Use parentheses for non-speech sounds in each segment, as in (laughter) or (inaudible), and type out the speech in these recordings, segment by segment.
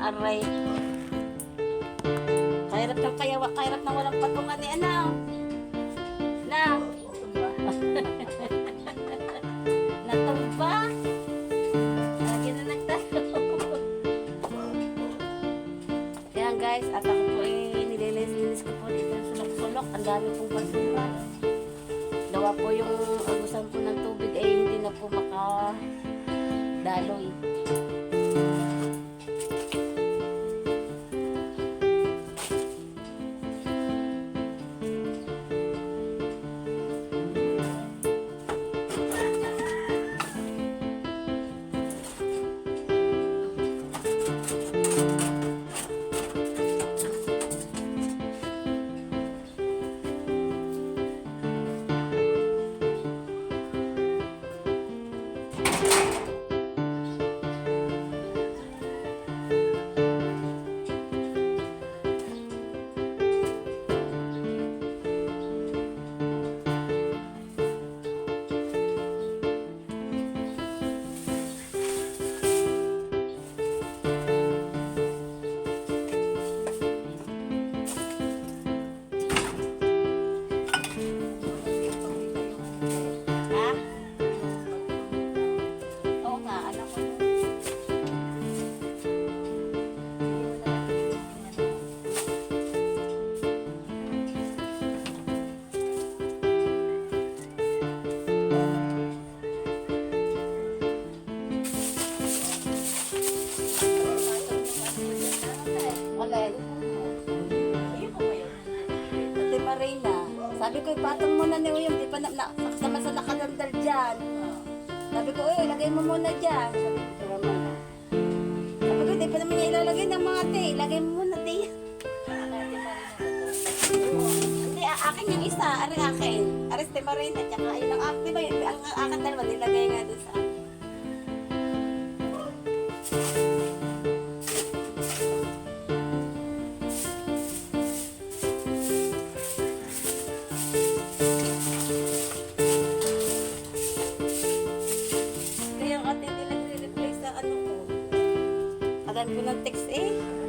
Aray. Kahirap ng kaya, kahirap ng walang patungan ni Anaw. Na. (laughs) Natumba. Lagi na nagtanong. Yan guys, at ako po eh, nilinis-linis ko po dito yung sulok-sulok. Ang dami pong basura. Dawa po yung agusan po ng tubig eh hindi na po makadaloy. Ha? Marina, sabi ko ipatong muna ni Uyong, di pa na, na kasama sa nakalandal dyan. Sabi ko, uy, ilagay mo muna dyan. Sabi ko, "Tira mo na." Sabi ko, di pa naman niya ilalagay ng mga te. Ilagay mo muna te. Hindi, akin yung isa. Ari akin. Aris te Marina. Tsaka yun ang yung- ang ang akin dalawa, nilagay nga doon sa akin. Agan ko ng text eh.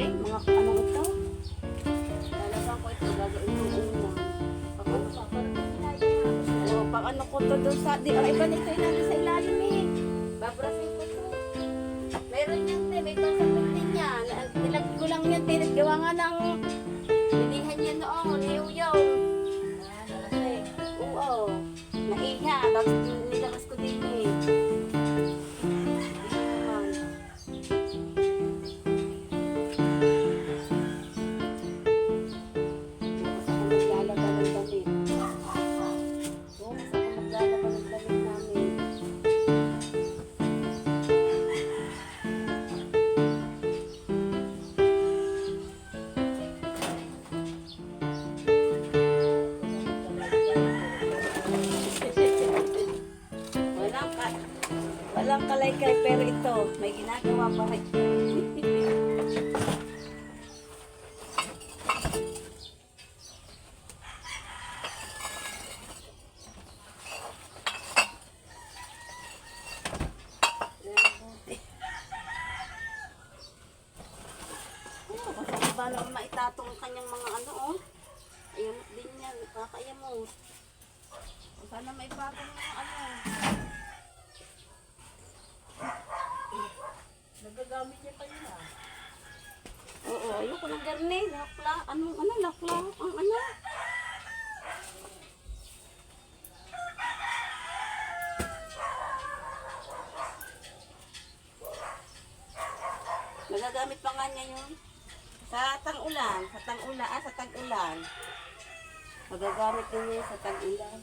Eh. Mga ano ito? Ilalabang ko ito. Gagawin ko unang. Pag ano pa, Oo, pag ano ko to doon sa... Di, ang iba nito inanin sa ilalim eh. Babrasin ko to. Meron yan eh. May pasapit din yan. Nilagay ko lang yan. Gawa nga ng... ito. May ginagawa pa Bala ko maitatong kanyang mga ano oh. Ayun din niya, kakaya mo. Sana may bagong ano. Ayoko ng garne. Lakla. Anong ano, lakla? Ang ano? Nagagamit pa nga niya yun. Sa tang-ulan. Sa tang-ulan. Ah, sa tag-ulan. Magagamit din niya sa tag-ulan.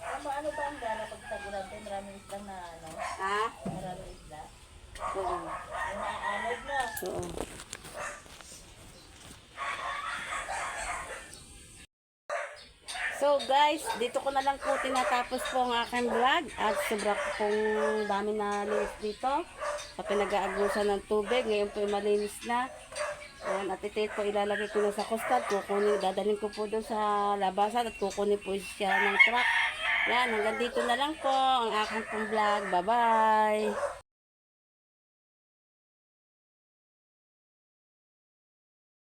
Ano, ano ba ang gana pag tagulan? Maraming isla na ano? Ha? Maraming isla. Oo. Yung naaanod na. Oo. So guys, dito ko na lang po tinatapos po ang aking vlog at sobra po pong dami na linis dito sa pinag-aagusan ng tubig. Ngayon po malinis na. Ayan, at ito po ilalagay ko na sa custard. Kukunin, dadalhin ko po doon sa labasan at kukunin po siya ng truck. Yan, hanggang dito na lang po ang aking vlog. Bye-bye!